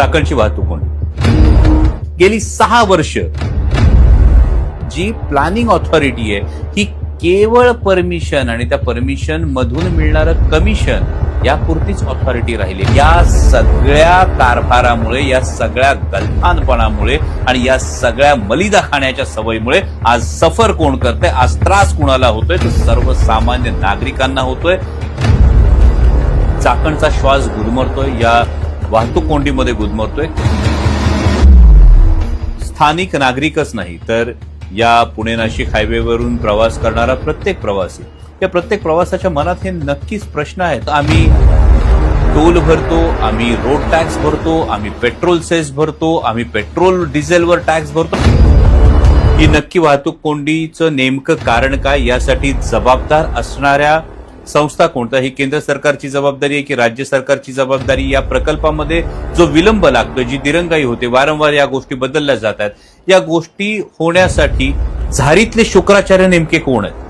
चाकणची वाहतूक होणे. गेली सहा वर्ष जी प्लॅनिंग ऑथॉरिटी आहे ही केवळ परमिशन आणि त्या परमिशन मधून मिळणारं कमिशन यापुरतीच ऑथॉरिटी राहिली. या सगळ्या कारभारामुळे या सगळ्या गलथानपणामुळे आणि या सगळ्या मलिदा खाण्याच्या सवयीमुळे आज सफर कोण करते आज त्रास कोणाला होतोय तर सर्वसामान्य नागरिकांना होतोय. चाकणचा श्वास गुदमरतोय. या वाहतूक कोंडीमध्ये गुदमरतोय. स्थानिक नागरिकच नाही तर या पुणे नाशिक हायवेवरून प्रवास करणारा प्रत्येक प्रवासी. या प्रत्येक प्रवासाच्या मनात हे नक्कीच प्रश्न आहेत. आम्ही टोल भरतो आम्ही रोड टॅक्स भरतो आम्ही पेट्रोल सेस भरतो आम्ही पेट्रोल डिझेलवर टॅक्स भरतो. ही नक्की वाहतूक कोंडीचं नेमकं कारण काय? यासाठी जबाबदार असणाऱ्या संस्था कोणत्या ही केंद्र सरकारची जबाबदारी आहे की राज्य सरकारची जबाबदारी? या प्रकल्पामध्ये जो विलंब लागतो जी दिरंगाई होते वारंवार या गोष्टी बदलल्या जातात. या गोष्टी होण्यासाठी झारीतले शुक्राचार्य नेमके कोण आहेत?